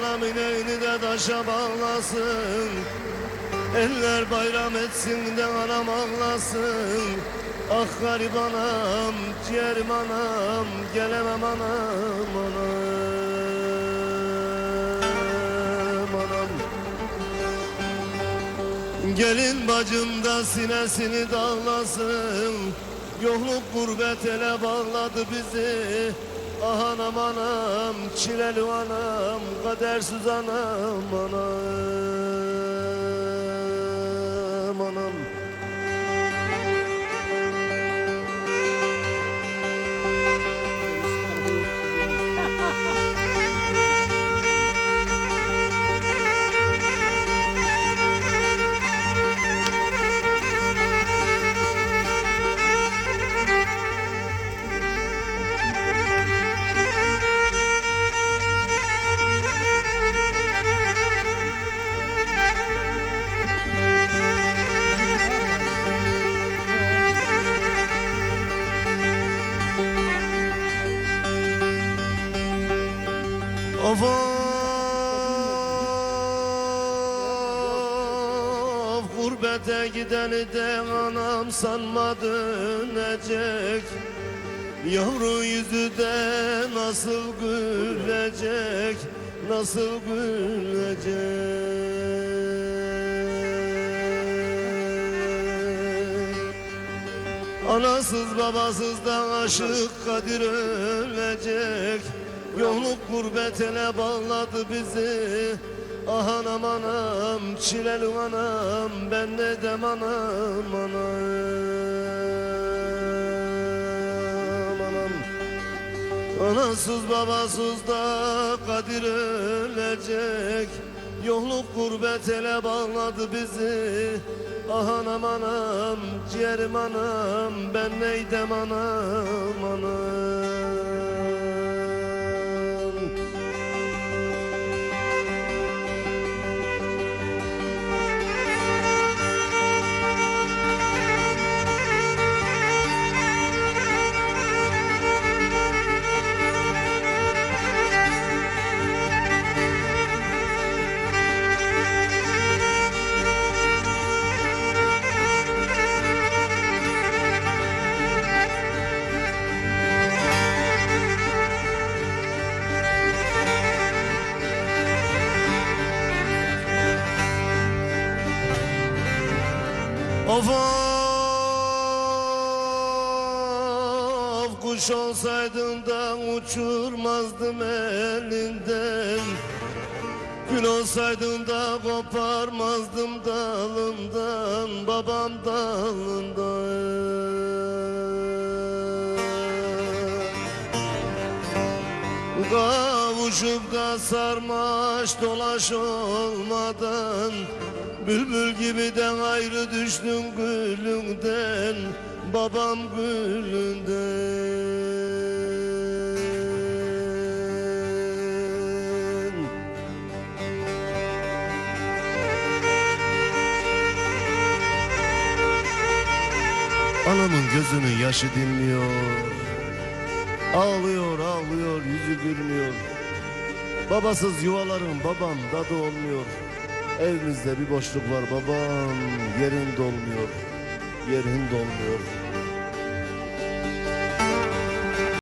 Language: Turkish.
Anam ineğini de taşa bağlasın. Eller bayram etsin de anam ağlasın. Ah garip anam, ciğerim anam Gelemem anam, anam, anam. Gelin bacım da sinesini dağlasın. Yokluk gurbet ele bağladı bizi Ah anam anam, çileli anam Kadersiz anam, anam, Of of Gurbete gideni de anam sanma dönecek Yavru yüzü de nasıl gülecek Nasıl gülecek? Anasız babasız da aşık Kadir ölecek Yokluk gurbet ele bağladı bizi. Ah anam anam çileli anam Ben ne dem anam anam. Anam. Anasız babasız da Kadir ölecek. Yokluk gurbet ele bağladı bizi. Ah anam anam ciğerim anam Ben neydem anam anam Of of kuş olsaydın da uçurmazdım elinden. Gül olsaydın da koparmazdım dalından babam dalından Kavuşup da sarmaş dolaş olmadan. Bülbül gibi de ayrı düştün gülünden Babam gülünden. Anamın gözünün yaşı dinmiyor Ağlıyor ağlıyor yüzü gülmüyor. Babasız yuvaların babam dadı olmuyor. Evimizde bir boşluk var babam Yerin dolmuyor. Yerin dolmuyor